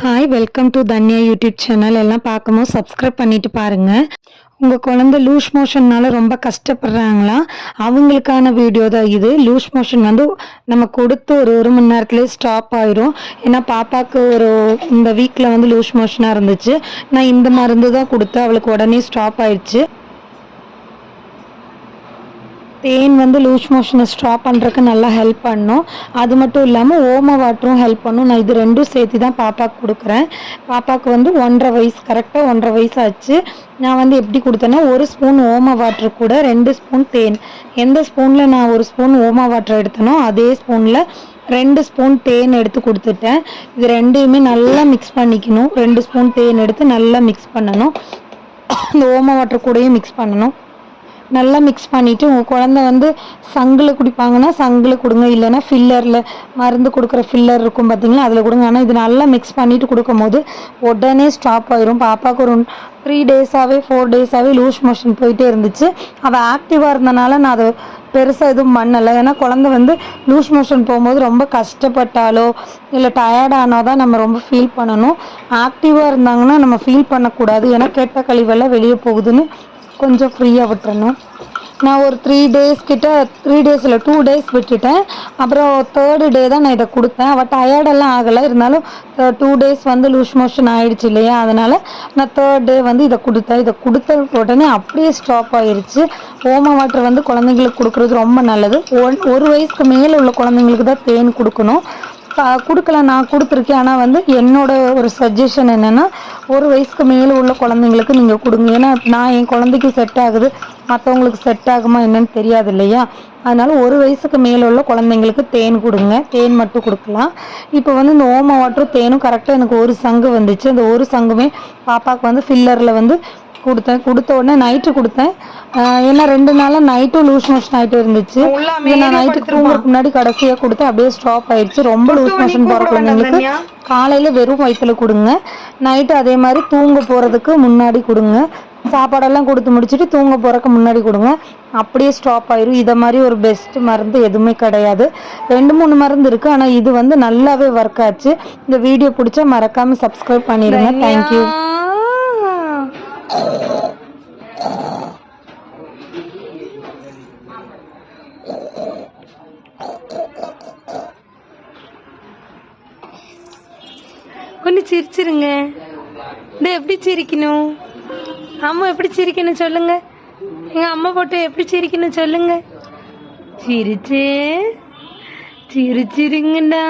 Hi welcome to Tanya YouTube channel எல்லாம் பார்க்கும்போது subscribe பண்ணிட்டு பாருங்க. உங்கள் குழந்தை லூஸ் மோஷன்னால ரொம்ப கஷ்டப்படுறாங்களா? அவங்களுக்கான வீடியோ தான் இது. லூஸ் மோஷன் வந்து நம்ம கொடுத்து ஒரு ஒரு மணி நேரத்துலேயே ஸ்டாப் ஆயிரும். ஏன்னா பாப்பாவுக்கு ஒரு இந்த வீக்கில் வந்து லூஸ் மோஷனாக இருந்துச்சு. நான் இந்த மருந்து தான் கொடுத்தேன். அவளுக்கு உடனே ஸ்டாப் ஆயிடுச்சு. தேன் வந்து லூஸ் மோஷனை ஸ்டாப் பண்ணுறதுக்கு நல்லா ஹெல்ப் பண்ணும். அது மட்டும் இல்லாமல் ஓம வாட்டரும் ஹெல்ப் பண்ணும். நான் இது ரெண்டும் சேர்த்து தான் பாப்பாவுக்கு கொடுக்குறேன். பாப்பாவுக்கு வந்து ஒன்றரை வயசு கரெக்டாக ஒன்றரை வயசு ஆச்சு. நான் வந்து எப்படி கொடுத்தேன்னா ஒரு ஸ்பூன் ஓம வாட்டர் கூட ரெண்டு ஸ்பூன் தேன். எந்த ஸ்பூனில் நான் ஒரு ஸ்பூன் ஓம வாட்டர் எடுத்தனோ அதே ஸ்பூனில் ரெண்டு ஸ்பூன் தேன் எடுத்து கொடுத்துட்டேன். இது ரெண்டையுமே நல்லா மிக்ஸ் பண்ணிக்கணும். ரெண்டு ஸ்பூன் தேன் எடுத்து நல்லா மிக்ஸ் பண்ணணும். இந்த ஓம வாட்டர் கூடயும் மிக்ஸ் பண்ணணும். நல்லா மிக்ஸ் பண்ணிவிட்டு உங்கள் குழந்த வந்து சங்கில் குடிப்பாங்கன்னா சங்கில் கொடுங்க. இல்லைன்னா ஃபில்லரில் மருந்து கொடுக்குற ஃபில்லர் இருக்கும் பார்த்தீங்களா அதில் கொடுங்க. ஆனால் இது நல்லா மிக்ஸ் பண்ணிவிட்டு கொடுக்கும்போது உடனே ஸ்டாப் ஆயிரும். பாப்பாவுக்கு ஒரு த்ரீ டேஸாகவே ஃபோர் டேஸாகவே லூஸ் மோஷன் போயிட்டே இருந்துச்சு. அவள் ஆக்டிவாக இருந்தனால நான் அதை பெருசாக எதுவும் பண்ணலை. ஏன்னா குழந்த வந்து லூஸ் மோஷன் போகும்போது ரொம்ப கஷ்டப்பட்டாலோ இல்லை டயர்டானோ தான் நம்ம ரொம்ப ஃபீல் பண்ணணும். ஆக்டிவாக இருந்தாங்கன்னா நம்ம ஃபீல் பண்ணக்கூடாது. ஏன்னா கெட்ட கழிவெல்லாம் வெளியே போகுதுன்னு கொஞ்சம் ஃப்ரீயாக விட்டுறணும். நான் ஒரு த்ரீ டேஸ் கிட்ட த்ரீ டேஸில் டூ டேஸ் விட்டுட்டேன். அப்புறம் தேர்டு டே தான் நான் இதை கொடுத்தேன். அவள் டயர்டெல்லாம் ஆகலை. இருந்தாலும் டூ டேஸ் வந்து லூஸ் மோஷன் ஆயிடுச்சு இல்லையா? அதனால் நான் தேர்ட் டே வந்து இதை கொடுத்தேன். இதை கொடுத்த உடனே அப்படியே ஸ்டாப் ஆயிடுச்சு ஓம வாட்டர் வந்து குழந்தைங்களுக்கு கொடுக்குறது ரொம்ப நல்லது. ஒன் ஒரு வயசுக்கு மேலே உள்ள குழந்தைங்களுக்கு தான் தேன் கொடுக்கணும். கொடுக்கல கொடுக்கலாம் நான் கொடுத்துருக்கேன். ஆனால் வந்து என்னோட ஒரு சஜஷன் என்னென்னா ஒரு வயசுக்கு மேலே உள்ள குழந்தைங்களுக்கு நீங்கள் கொடுங்க. ஏன்னா நான் என் குழந்தைக்கு செட் ஆகுது. மற்றவங்களுக்கு செட் ஆகுமா என்னன்னு தெரியாது இல்லையா? அதனால் ஒரு வயசுக்கு மேலே உள்ள குழந்தைங்களுக்கு தேன் கொடுங்க. தேன் மட்டும் கொடுக்கலாம். இப்போ வந்து இந்த ஓம வாட்டரும் தேனும் கரெக்டாக எனக்கு ஒரு சங்கு வந்துச்சு. அந்த ஒரு சங்குமே பாப்பாவுக்கு வந்து ஃபில்லரில் வந்து கொடுத்தேன். கொடுத்த உடனே நைட்டு கொடுத்தேன். ஏன்னா ரெண்டு நாளாக நைட்டும் லூஸ் மோஷன் ஆகிட்டே இருந்துச்சு. நான் நைட்டு தூங்குறதுக்கு முன்னாடி கடைசியாக கொடுத்து அப்படியே ஸ்டாப் ஆயிடுச்சு. ரொம்ப லூஸ் மோஷன் போகிற குழந்தைங்களுக்கு காலையில் வெறும் வயிற்றுல கொடுங்க. நைட்டு அதே மாதிரி தூங்க போகிறதுக்கு முன்னாடி கொடுங்க. சாப்பாடெல்லாம் கொடுத்து முடிச்சுட்டு தூங்க போகிறதுக்கு முன்னாடி கொடுங்க. அப்படியே ஸ்டாப் ஆயிரும். இதை மாதிரி ஒரு பெஸ்ட் மருந்து எதுவுமே கிடையாது. ரெண்டு மூணு மருந்து இருக்குது ஆனால் இது வந்து நல்லாவே ஒர்க் ஆச்சு. இந்த வீடியோ பிடிச்சா மறக்காமல் சப்ஸ்கிரைப் பண்ணிடுங்க தேங்க்யூ கொஞ்சம் சிரிச்சிருங்க. இந்த எப்படி சிரிக்கணும்? அம்மா எப்படி சிரிக்கணும் சொல்லுங்க. எங்க அம்மா போட்டு எப்படி சிரிக்கணும் சொல்லுங்க. சிரிச்சு சிரிச்சிருங்கடா.